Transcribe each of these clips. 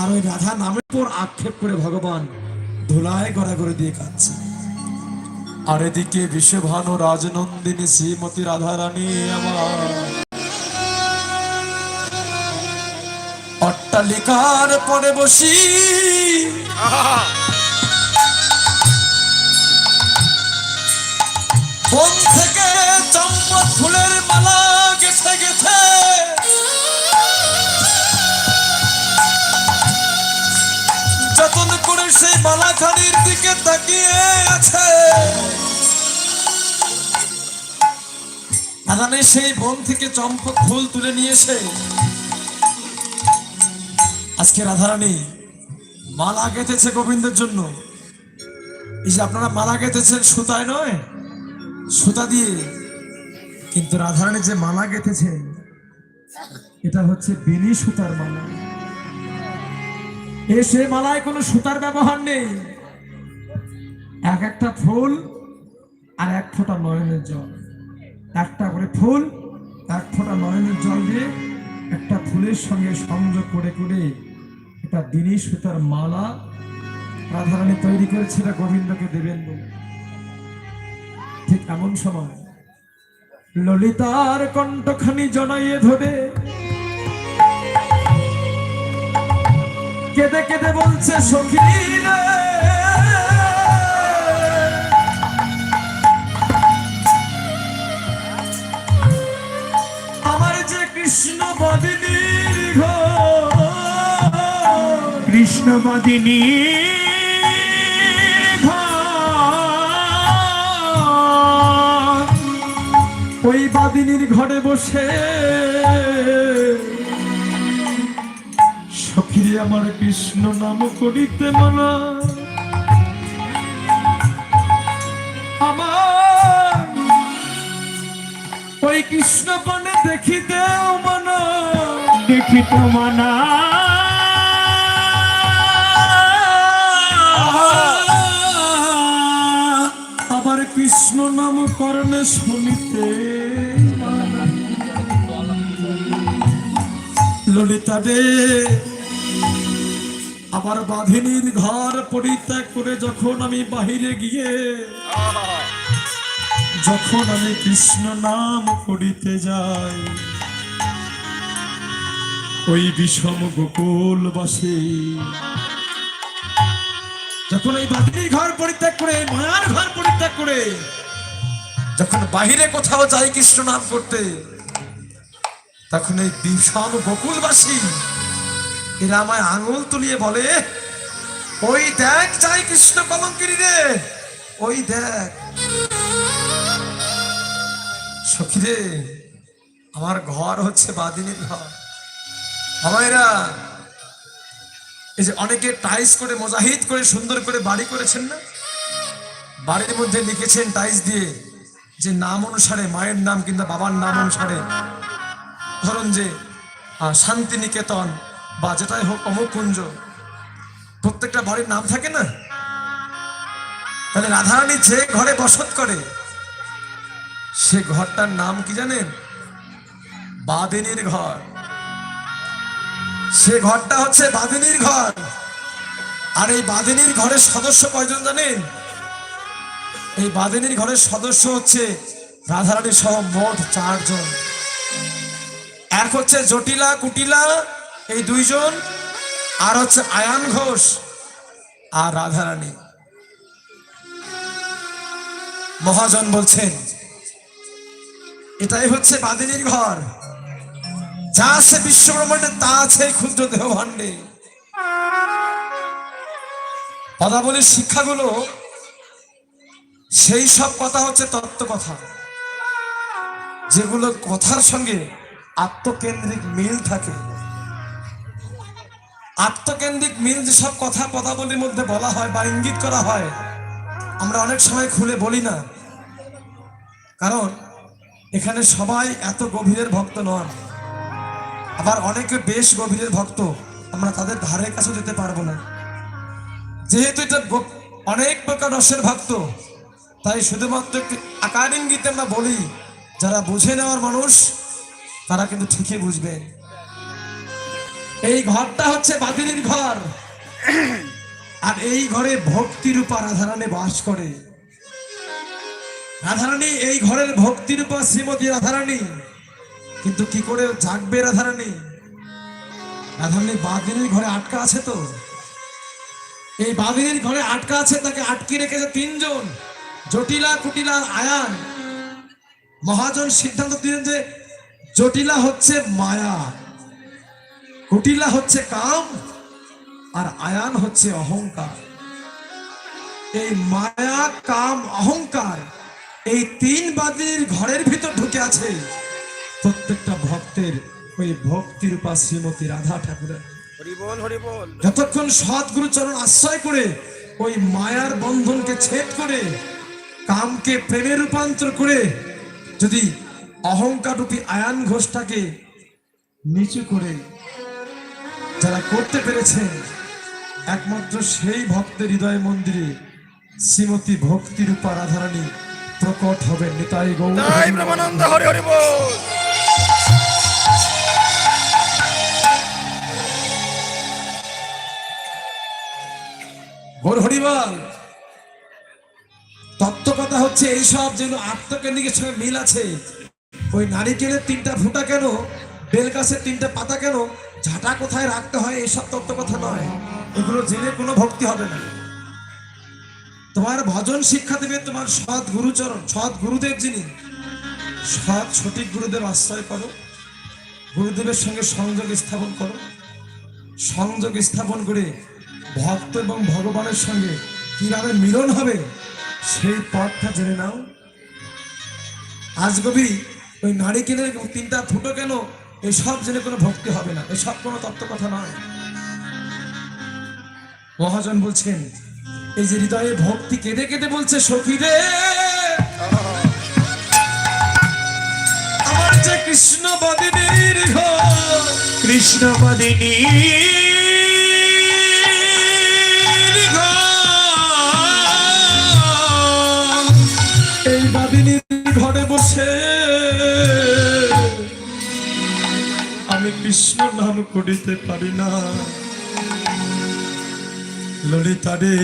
আর ওই রাধা নামের উপর আক্ষেপ করে ভগবান ধুলায় গড়া করে দিয়ে কাঁদছে। আর এদিকে বিশ্বভানু রাজনন্দিনী শ্রীমতী রাধারানী আমার অট্টালিকার পরে বসি। থেকে চম্পক ফুলের মালা গেছে গেছে সেই মালাখানির দিকে তাকিয়ে আছে। আদানে সেই বন থেকে চম্পক ফুল তুলে নিয়েছে আজকে রাধারানী মালা গেঁথেছে গোবিন্দের জন্য। এই যে আপনারা মালা গেঁথেছেন, সুতায় নয়, সুতা দিয়ে। কিন্তু রাধারানী যে মালা গেঁথেছেন, এটা হচ্ছে বেনি সুতার মালা। এ সে মালায় কোনো সুতার ব্যবহার নেই। এক একটা ফুল আর এক ফোঁটা নয়নের জল। একটা করে ফুল, এক ফোঁটা নয়নের জল দিয়ে একটা ফুলের সঙ্গে সংযোগ করে করে একটা দিনী সুতার মালা রাধারানী তৈরি করেছিল গোবিন্দকে দেবেন ঠিক এমন সময় ললিতার কণ্ঠখানি জনাইয়ে ধরে কেঁদে কেঁদে বলছে সখী আমার যে কৃষ্ণ বদিনীর ঘর কৃষ্ণবাদিনী ওই বাদিনীর ঘরে বসে আমার কৃষ্ণ নাম করিতে মানা। আমার ওই কৃষ্ণ পানে দেখিতেও মানা। দেখিত মানা। আবার কৃষ্ণ নাম করণে শুনিতে ললিতা রে আবার বাধিনীর ঘর পরিত্যাগ করে যখন আমি বাহিরে গিয়ে, যখন আমি কৃষ্ণ নাম করিতে যাই, ওই বিষম গোকুল বাসে যখন এই বাতির ঘর পরিত্যাগ করে মায়ার ঘর পরিত্যাগ করে, যখন বাহিরে কোথাও যাই কৃষ্ণ নাম করতে, তখন এই বিষম বকুলবাসী এরা আমায় আঙুল তুলিয়ে বলে, ওই দেখ, যাই কৃষ্ণ কলঙ্কিনী রে, ওই দেখ। সখী রে আমার ঘর হচ্ছে বাদিনীর ঘর। আমায়রা এই যে অনেকে টাইস করে মোজাহিদ করে সুন্দর করে বাড়ি করেছেন না? বাড়ির মধ্যে লিখেছেন টাইস দিয়ে যে নাম অনুসারে মায়ের নাম কিংবা বাবার নাম অনুসারে। ধরুন যে শান্তিনিকেতন বা যেটাই হোক অমুকুঞ্জ প্রত্যেকটা বাড়ির নাম থাকে না? তাহলে রাধারানী যে ঘরে বসত করে, সে ঘরটার নাম কি জানেন? বাদিনীর ঘর। সে ঘরটা হচ্ছে বাদিনীর ঘর। আর এই বাদিনীর ঘরের সদস্য কয়জন জানেন? এই বাদিনীর ঘরের সদস্য হচ্ছে রাধারানী সহ মোট চারজন। এক হচ্ছে জটিলা, কুটিলা এই দুইজন আর হচ্ছে আয়ান ঘোষ আর রাধারানী। মহাজন বলছেন, এটাই হচ্ছে বাদিনীর ঘর। যা আছে বিশ্বব্রহ্মাণ্ডে, তা আছে ক্ষুদ্র দেহ ভাণ্ডে পদাবলীর শিক্ষাগুলো, সেই সব কথা হচ্ছে তত্ত্ব কথা যেগুলো কথার সঙ্গে আত্মকেন্দ্রিক মিল থাকে। আত্মকেন্দ্রিক মিল যেসব কথা পদাবলীর মধ্যে বলা হয় বা ইঙ্গিত করা হয়, আমরা অনেক সময় খুলে বলি না। কারণ এখানে সবাই এত গভীরের ভক্ত নন। আবার অনেকে বেশ গভীরের ভক্ত, আমরা তাদের ধারে কাছে যেতে পারব না। যেহেতু এটা অনেক প্রকার রসের ভক্ত, তাই শুধুমাত্র আকার ইঙ্গিতে আমরা বলি, যারা বুঝে নেওয়ার মানুষ, তারা কিন্তু ঠিকই বুঝবে। এই ঘরটা হচ্ছে ঘর ঘর। আর এই ঘরে ভক্তিরূপা রাধারানী বাস করে। রাধারানী, এই ঘরের ভক্তিরূপা শ্রীমতী রাধারানী। কিন্তু কি করে জাগবে রাধারানী? রাধারানী বাদিনীর ঘরে আটকা আছে তো। এই বাদিনীর ঘরে আটকা আছে, তাকে আটকে রেখেছে তিনজন। জটিলা কুটিলা আয়ান। মহাজন সিদ্ধান্ত দিলেন যে জটিলা হচ্ছে মায়া। কুটিলা হচ্ছে কাম আর আয়ান হচ্ছে অহংকার। এই মায়া কাম অহংকার এই তিন বাদীর ঘরের ভিতর ঢুকে আছে। প্রত্যেকটা ভক্তের ওই ভক্তির উপা শ্রীমতী রাধা ঠাকুরের। যতক্ষণ সৎগুরু চরণ আশ্রয় করে ওই মায়ার বন্ধনকে ছেদ করে কামকে প্রেমে রূপান্তর করে যদি অহংকার রূপী আয়ান ঘোষটাকে নিচু করে যারা করতে পেরেছেন একমাত্র সেই ভক্তের হৃদয় মন্দিরে শ্রীমতী ভক্তি রূপা রাধারানী প্রকট হবে নিতাই গৌর। তাই ব্রহ্মানন্দ হরি হরি হরিবল তত্ত্ব কথা হচ্ছে এইসব যেগুলো আত্মকেন্দ্রিকের সঙ্গে মিল আছে। ওই নারিকেলের তিনটা ফুটা কেন বেল গাছের তিনটা পাতা কেন ঝাঁটা কোথায় রাখতে হয় এইসব তত্ত্ব কথা নয়। এগুলো জেনে কোনো ভক্তি হবে না। তোমার ভজন শিক্ষা দেবে তোমার সৎ গুরুচরণ, সৎ গুরুদেব যিনি। সৎ সঠিক গুরুদেব আশ্রয় করো। গুরুদেবের সঙ্গে সংযোগ স্থাপন করো। সংযোগ স্থাপন করে ভক্ত এবং ভগবানের সঙ্গে কীভাবে মিলন হবে, সেই পথটা জেনে নাও। আজ কবি ওই নারিকেলের তিনটা ফুটো কেন এসব জেনে কোনো ভক্তি হবে না। এসব কোনো তত্ত্ব কথা নয়। মহাজন বলছেন, এই যে হৃদয়ে ভক্তি কেঁদে কেঁদে বলছে সখী রে আমার যে কৃষ্ণ বদিনীর আমি কৃষ্ণ নাম করিতে পারি না। ললিতা রে,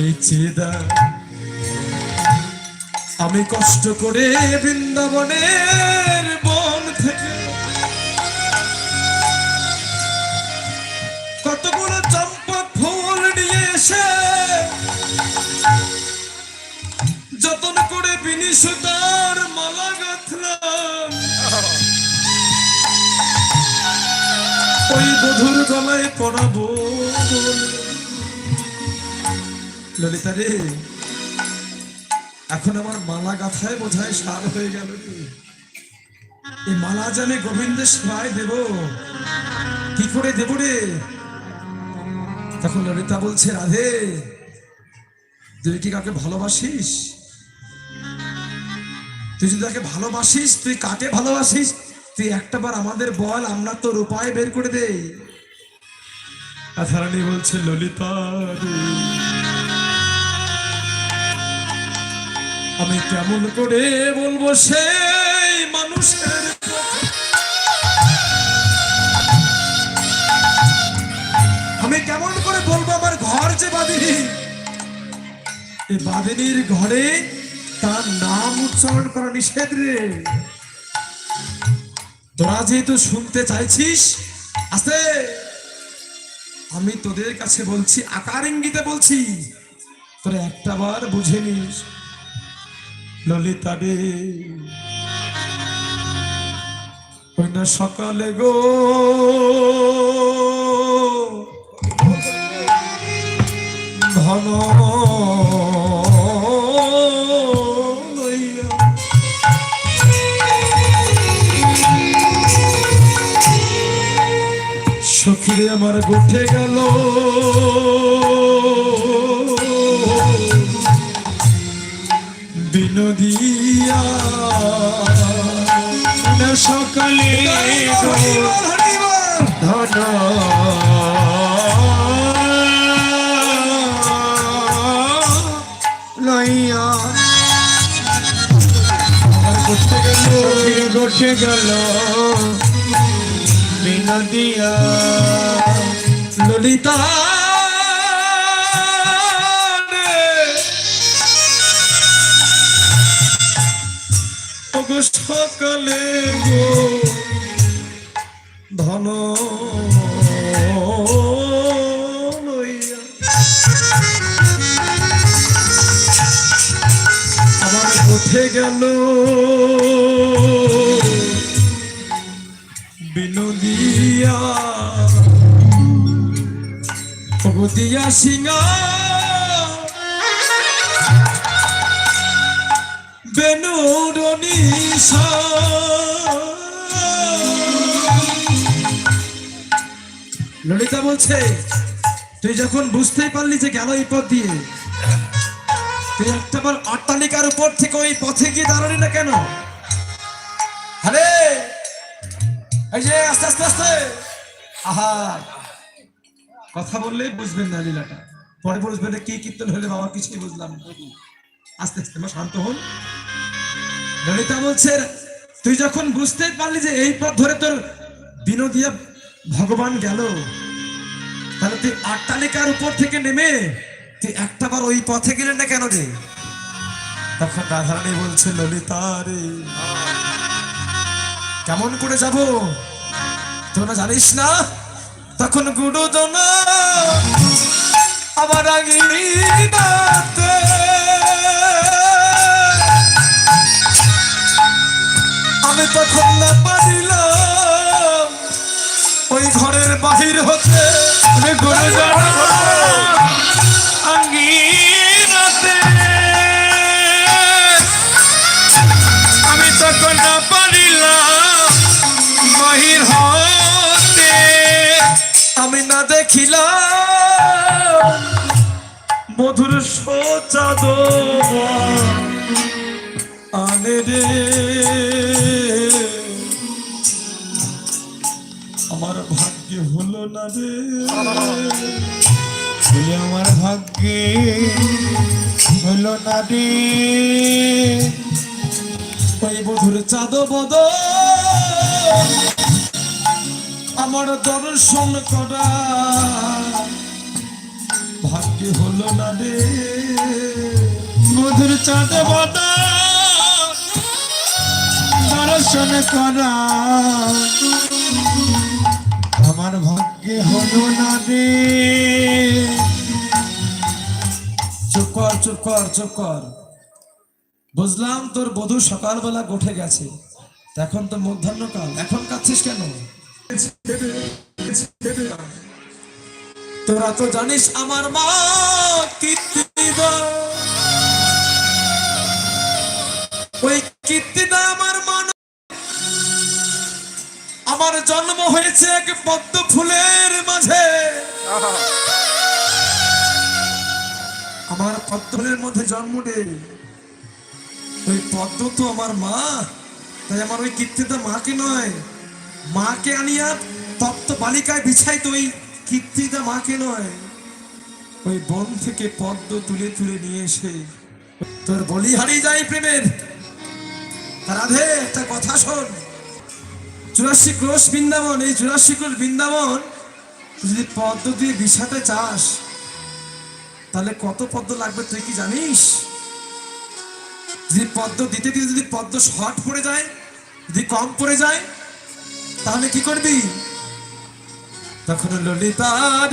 এই চেদা। আমি কষ্ট করে বৃন্দাবনের বন থেকে কতগুলো চম্পা ফুল নিয়ে এসে যতন করে বিনিশুতার ওই বধুর গলায় পড়াবো? ললিতা রে, এখন আমার মালা গাথায় বোঝায় সার হয়ে গেল এই মালা আমি গোবিন্দের সেবায় দেব, কি করে দেব রে? তখন ললিতা বলছে, রাধে, তুই কি কাকে ভালোবাসিস? তুই যদি তাকে ভালোবাসিস, তুই কাকে ভালোবাসিস? তুই একটা বার আমাদের বল আমরা তোর উপায় বের করে দে রাধারানী বলছে ললিতা আমি কেমন করে বলব সেই মানুষের আমি কেমন করে বলব আমার ঘর যে বাদিনী এই বাদিনীর ঘরে তার নাম উচ্চারণ করা নিষেধ রে। তোরা যেহেতু শুনতে চাইছিস, আস্তে। আমি তোদের কাছে বলছি, আকার ইঙ্গিতে বলছি। তোরা একটা বার বুঝে নিস, ললিতা রে। না সকালে গো। ধন আমার গুঠে গেল। বিনোদিয়া সকালে ধন করতে গেল সখী গেল। বিনদিয়া। ললিতা সকালে গো ধন আমার কোথে গেল ভগতিয়া সিংহা। বেনুরনি ললিতা বলছে, তুই যখন বুঝতেই পারলি যে গেল এই পথ দিয়ে, তুই একটাবার অট্টালিকার উপর থেকে ওই পথে গিয়ে দাঁড়ালি না কেন? আরে, এই যে, আস্তে আস্তে আস্তে। আহা কথা বললেই বুঝবেন না লীলাটা। পরে বুঝবেন কি কীর্তন হলে বাবা কিছুই বুঝলাম আস্তে আস্তে, মা শান্ত হন। ললিতা বলছে, তুই যখন বুঝতে পারলি যে এই পথ ধরে তোর বিনোদিয়া ভগবান গেল, তাহলে তুই আট্টালিকার উপর থেকে নেমে তুই একটা বার ওই পথে গেলেন না কেন রে? তখন রাধারানী বলছে, ললিতা রে, কেমন করে যাব? তোরা জানিস না? তখন গুড়ো জন আবার নাতে আমি তখন না পারিলাম, ওই ঘরের বাহির হতে। আমি গুরুজন। না দেখিলাম মধুর সোচাদ আনে রে। আমার ভাগ্য হলো না রে। আমার ভাগ্যে হইল না রে। ওই মধুর চাঁদ বদ আমার দর্শন করা। ভাগ্য হলো না রে। মধুর চাঁদ দর্শন করা। আমার ভাগ্যে হলো না রে। চুপ কর চুপ কর চুপ কর। বুঝলাম তোর বধূ সকালবেলা উঠে গেছে। এখন তো মধ্যাহ্নকাল। এখন কাঁদছিস কেন? তোরা তো জানিস আমার মা কীর্তিদা। ওই কীর্তিদা আমার মা আমার জন্ম হয়েছে এক পদ্ম ফুলের মাঝে। আমার পদ্মের মধ্যে জন্ম নেই ওই পদ্ম তো আমার মা, তাই আমার ওই কীর্তিটা মাকে নয়। মাকে আনিয়া তপ্ত বালিকায় বিছাই তো ওই কীর্তিটা মাকে নয়। ওই বন থেকে পদ্ম তুলে তুলে নিয়ে এসে তোর বলি হারিয়ে যায় প্রেমের। রাধে, একটা কথা শোন। চুরাশি ক্রোশ বৃন্দাবন, এই চুরাশি ক্রোশ বৃন্দাবন যদি পদ্ম দিয়ে বিছাতে চাস, তাহলে কত পদ্ম লাগবে তুই কি জানিস? যদি পদ্ম দিতে দিতে যদি পদ্ম শর্ট পড়ে যায়, যদি কম পড়ে যায় তাহলে কি করবি? তখন ললিতা